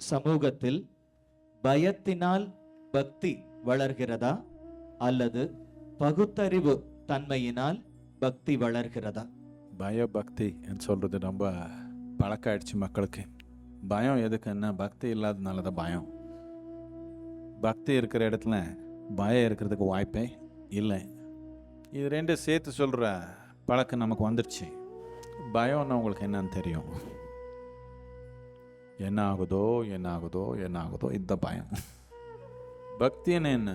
சமூகத்தில் பயத்தினால் பக்தி வளர்கிறதா அல்லது பகுத்தறிவு தன்மையினால் பக்தி வளர்கிறதா? பயபக்தி சொல்கிறது ரொம்ப பழக்கம் ஆயிடுச்சு மக்களுக்கு. பயம் எதுக்குன்னா பக்தி இல்லாததுனால தான் பயம். பக்தி இருக்கிற இடத்துல பயம் இருக்கிறதுக்கு வாய்ப்பே இல்லை. இது ரெண்டும் சேர்த்து சொல்கிற பழக்கம் நமக்கு வந்துடுச்சு பயம்னா உங்களுக்கு என்னன்னு தெரியும். என்ன ஆகுதோ என்ன ஆகுதோ என்ன ஆகுதோ இந்த பயம். பக்தின்னு என்ன?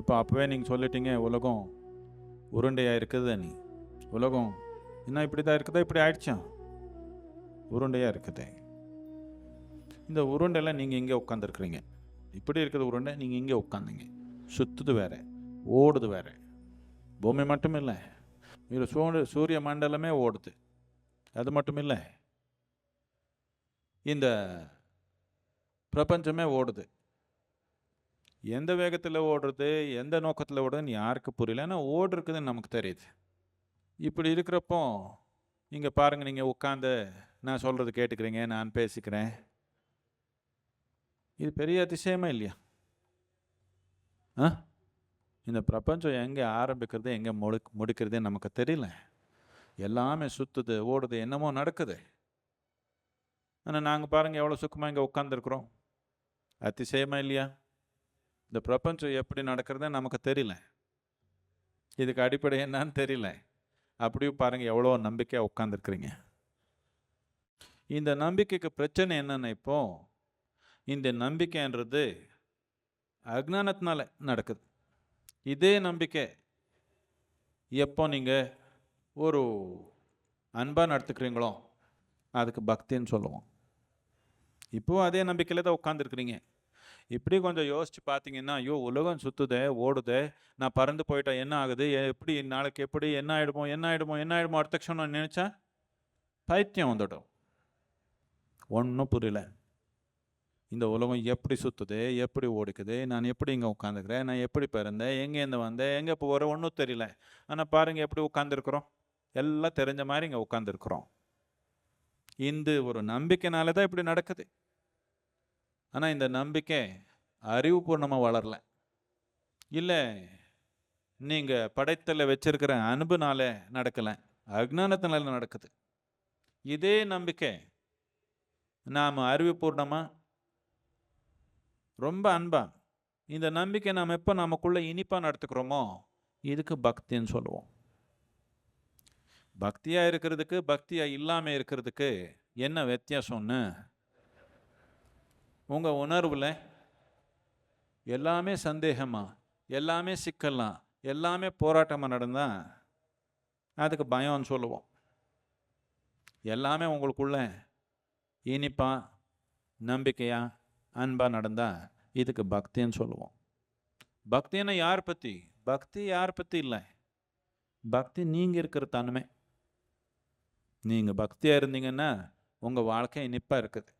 இப்போ அப்போவே நீங்கள் சொல்லிட்டீங்க உலகம் உருண்டையாக இருக்குது நீ. உலகம் என்ன இப்படி தான் இருக்குதா இப்படி ஆயிடுச்சா? உருண்டையாக இருக்குது. இந்த உருண்டையில் நீங்கள் இங்கே உட்காந்துருக்குறீங்க இப்படி இருக்குது உருண்டை நீங்கள் இங்கே உட்காந்துங்க சுற்றுது வேறு ஓடுது வேறு. பூமி மட்டும் இல்லை இது சூரிய சூரிய மண்டலமே ஓடுது. அது மட்டும் இல்லை இந்த பிரபஞ்சமே ஓடுது. எந்த வேகத்தில் ஓடுறது எந்த நோக்கத்தில் ஓடுதுன்னு யாருக்கு புரியல. ஏன்னா ஓடுருக்குதுன்னு நமக்கு தெரியுது. இப்படி இருக்கிறப்போ இங்கே பாருங்கள் நீங்கள் உட்காந்து நான் சொல்கிறது கேட்டுக்கிறீங்க நான் பேசிக்கிறேன். இது பெரிய அதிசயமா இல்லையா? ஆ? இந்த பிரபஞ்சம் எங்கே ஆரம்பிக்கிறது எங்கே முடி முடிக்கிறதே நமக்கு தெரியல. எல்லாமே சுற்றுது ஓடுது என்னமோ நடக்குது. ஆனால் நாங்கள் பாருங்கள் எவ்வளோ சுக்கமாக இங்கே உட்காந்துருக்குறோம் அதிசயமா இல்லையா? இந்த பிரபஞ்சம் எப்படி நடக்கிறதே நமக்கு தெரியல. இதுக்கு அடிப்படை என்னன்னு தெரியல. அப்படியும் பாருங்கள் எவ்வளோ நம்பிக்கையாக உட்காந்துருக்குறீங்க இந்த நம்பிக்கைக்கு பிரச்சனை என்னென்ன இப்போ இந்த நம்பிக்கைன்றது அஜ்ஞானத்தினால நடக்குது. இதே நம்பிக்கை எப்போ நீங்கள் ஒரு அன்பாக நடத்துக்கிறீங்களோ அதுக்கு பக்தின்னு சொல்லுவோம். இப்போவும் அதே நம்பிக்கையில் தான் உட்காந்துருக்குறீங்க இப்படி கொஞ்சம் யோசிச்சு பார்த்தீங்கன்னா ஐயோ உலகம் சுற்றுதே ஓடுதே நான் பறந்து போயிட்டேன் என்ன ஆகுது? எப்படி நாளைக்கு எப்படி என்ன ஆகிடுமோ என்ன ஆகிடுமோ என்ன ஆகிடுமோ அடுத்த க்ஷணம் நான் நினச்சேன் பைத்தியம் வந்துடும். ஒன்றும் புரியல. இந்த உலகம் எப்படி சுற்றுது எப்படி ஓடிக்குது நான் எப்படி இங்கே உட்காந்துக்கிறேன் நான் எப்படி பிறந்தேன் எங்கேருந்து வந்தேன் எங்கே போகிறேன் ஒன்றும் தெரியல. ஆனால் பாருங்கள் எப்படி உட்காந்துருக்குறோம் எல்லாம் தெரிஞ்ச மாதிரி இங்கே உட்காந்துருக்குறோம் இந்த ஒரு நம்பிக்கைனால தான் இப்படி நடக்குது. ஆனால் இந்த நம்பிக்கை அறிவுபூர்ணமாக வளரல. இல்லை நீங்கள் படைத்தல வச்சிருக்கிற அன்புனால நடக்கலை. அஜ்ஞானத்தினால நடக்குது. இதே நம்பிக்கை நாம் அறிவுபூர்ணமாக ரொம்ப அன்பா இந்த நம்பிக்கை நாம் எப்போ நமக்குள்ள இனிப்பாக நடத்துக்கிறோமோ இதுக்கு பக்தின்னு சொல்லுவோம். பக்தியாக இருக்கிறதுக்கு பக்தியாக இல்லாமல் இருக்கிறதுக்கு என்ன வித்தியாசம்னு உங்கள் உணர்வில் எல்லாமே சந்தேகமாக எல்லாமே சிக்கலாம் எல்லாமே போராட்டமாக நடந்தால் அதுக்கு பயம்னு சொல்லுவோம். எல்லாமே உங்களுக்குள்ள இனிப்பா நம்பிக்கையா அன்பாக நடந்தால் இதுக்கு பக்தின்னு சொல்லுவோம். பக்தின்னா யார் பற்றி பக்தி யார் பற்றி இல்லை. பக்தி நீங்கள் இருக்கிற தன்மை. நீங்கள் பக்தியாக இருந்தீங்கன்னா உங்கள் வாழ்க்கை இனிப்பாக இருக்குது.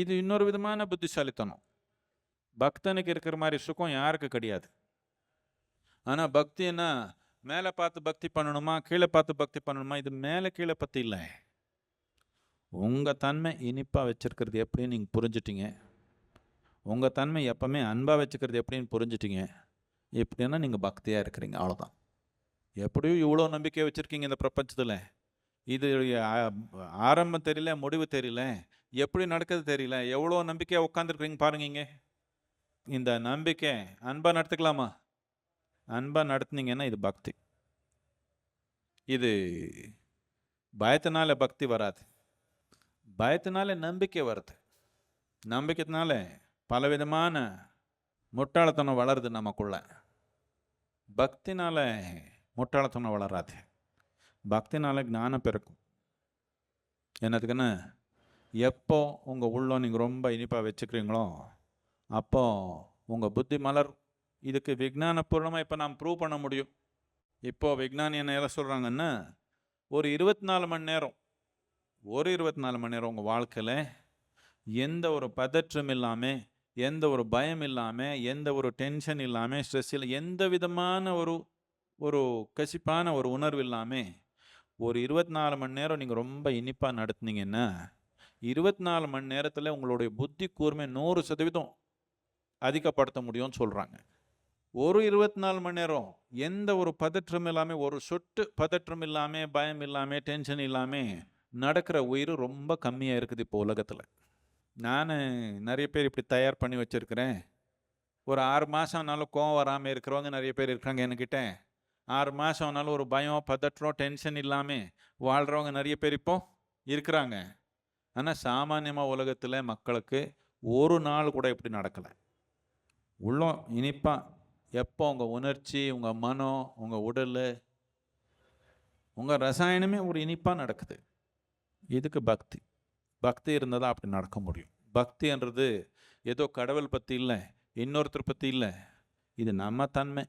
இது இன்னொரு விதமான புத்திசாலித்தனம். பக்தனுக்கு இருக்கிற மாதிரி சுகம் யாருக்கு கிடையாது. ஆனால் பக்தின்னா மேலே பார்த்து பக்தி பண்ணணுமா? கீழே பார்த்து பக்தி பண்ணணுமா? இது மேலே கீழே பற்றி இல்லை. உங்கள் தன்மை இனிப்பாக வச்சுருக்கிறது எப்படின்னு நீங்கள் புரிஞ்சிட்டீங்க. உங்கள் தன்மை எப்பவுமே அன்பாக வச்சுக்கிறது எப்படின்னு புரிஞ்சிட்டிங்க. எப்படின்னா நீங்கள் பக்தியாக இருக்கிறீங்க. அவ்வளோதான் எப்படியும் இவ்வளோ நம்பிக்கை வச்சுருக்கீங்க இந்த பிரபஞ்சத்தில். இது ஆரம்பம் தெரியல முடிவு தெரியல. எப்படி நடக்குது தெரியல. எவ்வளோ நம்பிக்கையாக உட்காந்துருக்குறீங்க பாருங்க இங்கே. இந்த நம்பிக்கை அன்பாக நடத்துக்கலாமா? அன்பாக நடத்துனீங்கன்னா இது பக்தி. இது பயத்தினால பக்தி வராது. பயத்தினால நம்பிக்கை வருது. நம்பிக்கைத்தினால பலவிதமான முட்டாளத்தனம் வளருது நமக்குள்ள. பக்தினால முட்டாளத்தனம் வளராது. பக்தினால ஞானம் பிறக்கும் என்னதுக்குன்னு எப்போ உங்கள் உள்ளம் நீங்கள் ரொம்ப இனிப்பாக வச்சுக்கிறீங்களோ அப்போ உங்கள் புத்தி மலர் இதுக்கு விஜானபூர்ணமாக இப்போ நாம் ப்ரூவ் பண்ண முடியும். இப்போது விஞ்ஞானி என்ன எதை சொல்கிறாங்கன்னா ஒரு இருபத்தி நாலு மணி நேரம் ஒரு இருபத்தி நாலு மணி நேரம் உங்கள் வாழ்க்கையில் எந்த ஒரு பதற்றம் இல்லாமல் எந்த ஒரு பயம் இல்லாமல் எந்த ஒரு டென்ஷன் இல்லாமல் ஸ்ட்ரெஸ் இல்லை எந்த விதமான ஒரு ஒரு கசிப்பான ஒரு உணர்வு இல்லாமல் ஒரு இருபத்தி நாலு மணி நேரம் நீங்கள் ரொம்ப இனிப்பாக நடத்துனீங்கன்னா இருபத்தி நாலு மணி நேரத்தில் உங்களுடைய புத்தி கூர்மை நூறு சதவீதம் அதிகப்படுத்த முடியும்னு சொல்கிறாங்க ஒரு இருபத்தி நாலு மணி நேரம் எந்த ஒரு பதற்றம் இல்லாமல் ஒரு சொட்டு பதற்றம் இல்லாமல் பயம் இல்லாமல் டென்ஷன் இல்லாமல் நடக்கிற உயிர் ரொம்ப கம்மியாக இருக்குது இப்போ உலகத்தில். நான் நிறைய பேர் இப்படி தயார் பண்ணி வச்சுருக்கிறேன். ஒரு ஆறு மாதம் ஆனாலும் கோவம் வராமல் இருக்கிறவங்க நிறைய பேர் இருக்கிறாங்க என்கிட்ட. ஆறு மாதம் ஆனாலும் ஒரு பயம் பதற்றம் டென்ஷன் இல்லாமல் வாழ்கிறவங்க நிறைய பேர் இப்போ இருக்கிறாங்க. ஆனால் சாமானியமாக உலகத்தில் மக்களுக்கு ஒரு நாள் கூட இப்படி நடக்கலை. உள்ளம் இனிப்பாக எப்போ உங்கள் உணர்ச்சி உங்கள் மனம் உங்கள் உடல் உங்கள் ரசாயனமே ஒரு இனிப்பாக நடக்குது. இதுக்கு பக்தி. பக்தி இருந்தால் தான் அப்படி நடக்க முடியும். பக்தின்றது ஏதோ கடவுள் பற்றி இல்லை இன்னொருத்தர் பற்றி இல்லை. இது நம்ம தன்மை.